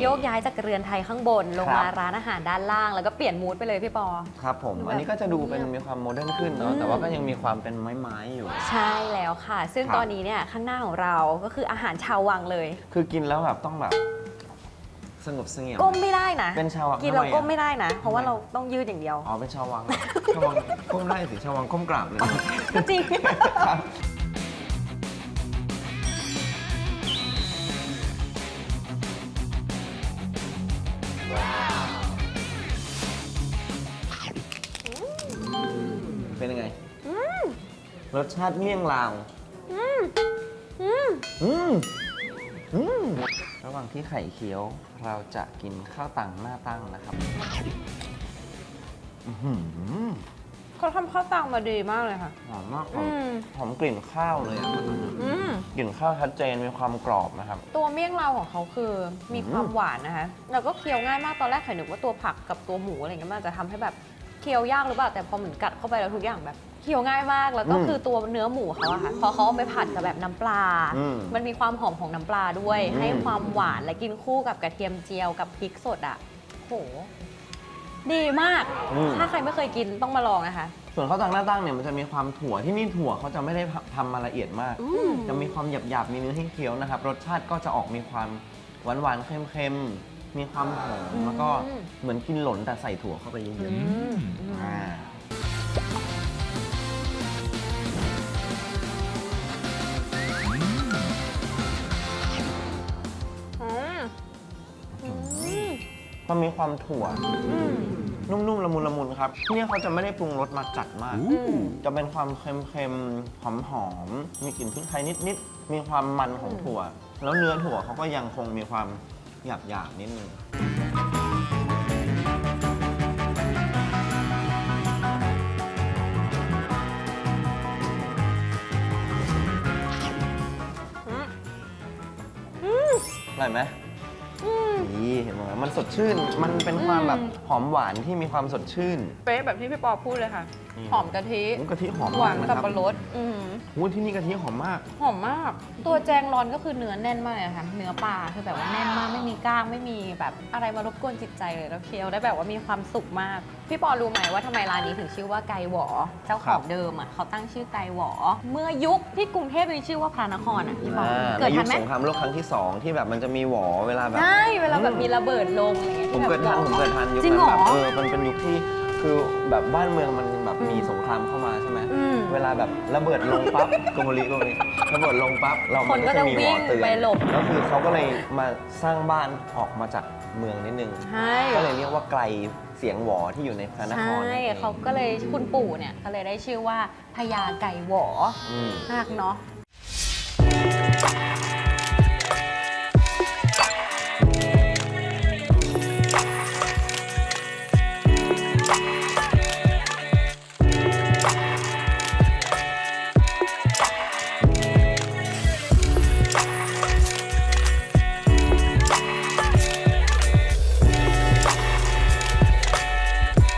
โยกย้ายจากเรือนไทยข้างบน ลงครับมาร้านอาหารด้านล่าง แล้วก็เปลี่ยนมูดไปเลยพี่ปอ ครับผมแบบอันนี้ก็จะดูเป็นมีความโมเดิร์นขึ้นอืเนาะมแต่ว่าก็ยังมีความเป็นไม้ๆอยู่ ใช่แล้วค่ะ ซึ่งครับ ตอนนี้เนี่ยข้างหน้าของเราก็คืออาหารชาววังเลย คือกินแล้วแบบต้องแบบสงบเสงี่ยม ก้มไม่ได้นะ เป็นชาววังกินเราทำไมอะก้มไม่ได้นะ เพราะว่าทำไม เราต้องยืดอย่างเดียว อ๋อ เป็นชาววังชาววังก้มได้สิชาววังก้มกราบเลย จริง ครับ เป็นยังไงรสชาติเมี่ยงลาวอืมอืมระหว่างที่ไข่เคี้ยว เราจะกินข้าวตังหน้าตั้งนะครับอื้อหือเขาทำข้าวตังมาดีมากเลยค่ะ หอมมากหออืมมหอมกลิ่นข้าวเลยอะอืม กลิ่นข้าวชัดเจนมีความกรอบนะครับ ตัวเมี่ยงเราของเขาคือมีความอืมหวานนะคะ แล้วก็เคี้ยวง่ายมากตอนแรกไข่นึกว่าตัวผักกับตัวหมูอะไรเงี้ยมันจะทำให้แบบ เคี้ยวยากหรือเปล่าแต่พอเหมือนกัดเข้าไปแล้วทุกอย่างแบบเคี้ยวง่ายมากแล้วก็คือตัวเนื้อหมูเขาอะค่ะพอเขาเอาไปผัดกับแบบน้ำปลา อืมมันมีความหอมของน้ำปลาด้วย อืม ให้ความหวานและกินคู่กับกระเทียมเจียวกับพริกสดอะโห ดีมาก อืม ถ้าใครไม่เคยกินต้องมาลองนะคะ ส่วนข้าวตังหน้าตั้งเนี่ยมันจะมีความถั่วที่นี่ถั่วเขาจะไม่ได้ทำมาละเอียดมากอืมจะมีความหยาบๆมีเนื้อให้เคี้ยวนะครับ รสชาติก็จะออกมีความหวานๆเค็มๆ มีความหอมแล้วก็เหมือนกินหล่นแต่ใส่ถั่วเข้าไปเยอือะมๆอ่าอืมอืมมันมีความถั่วอืมนุ่มๆละมุนละมุนครับที่นี่เขาจะไม่ได้ปรุงรสมาจัดมากอืมจะเป็นความเค็มๆหอมๆมีกลิ่นพริกไทยนิดๆมีความมันของถั่ว แล้วเนื้อถั่วเขาก็ยังคงมีความ หยาบๆนิดนึงอร่อยไหม อืมนี่เห็นไหมมันสดชื่น มันเป็นความแบบอืมหอมหวานที่มีความสดชื่น เป๊ะแบบที่พี่ปอพูดเลยค่ะอืมหอมกะทิอุ๊ยกะทิหอมหวานมกสับนะคปะรัรดอืมอุ๊ยที่นี่กะทิหอมมาก หอมมาก ตัวแจงร้อนก็คือเนื้อแน่นมากเลยค่ะเนื้อปลาคือแบบว่าแน่นมากไม่มีกล้างไม่มีแบบอะไรมารบกวนจิตใจเลยแล้วเคี้ยวได้แบบว่ามีความสุขมาก พี่ปอรู้ไหมว่าทำไมร้านนี้ถึงชื่อว่าไก่หวอเจ้าขครัองบ เดิมอะเขาตั้งชื่อไก่หวอเมื่อยุคที่กรุงเทพมีชื่อว่าพระนครอะพี่ปออ่าเกิดในยุทัคนไหม สงครามโลกครั้งที่2ที่แบบมันจะมีหวอเวลาแบบใช่เวลาแบบมีระเบิดลงอะไรเงี้ยผมที่แบบ เกิดทันผมเกิดทันยุคจริงนั้นเหรอแบบเออมันเป็นยุคที่คือแบบบ้านเมืองมันแบบมีสงครามเข้ามาใช่ไหมอืม เวลาแบบระเบิดลงปั๊บโกโมริโกโมริระเบิดลงปั๊บเราคนก็จะมีหวอจะวิ่งเตือนไปหลบ ก็คือเขาก็เลยมาสร้างบ้านออกมาจากเมืองนิดนึง ใช่ ก็เลยเรียกว่าไกลเสียงหวอที่อยู่ในพระนคใช่รนั่นองเขาก็เลยคุณปู่เนี่ยก็เลยได้ชื่อว่าพญาไก่หวออืม มากเนาะ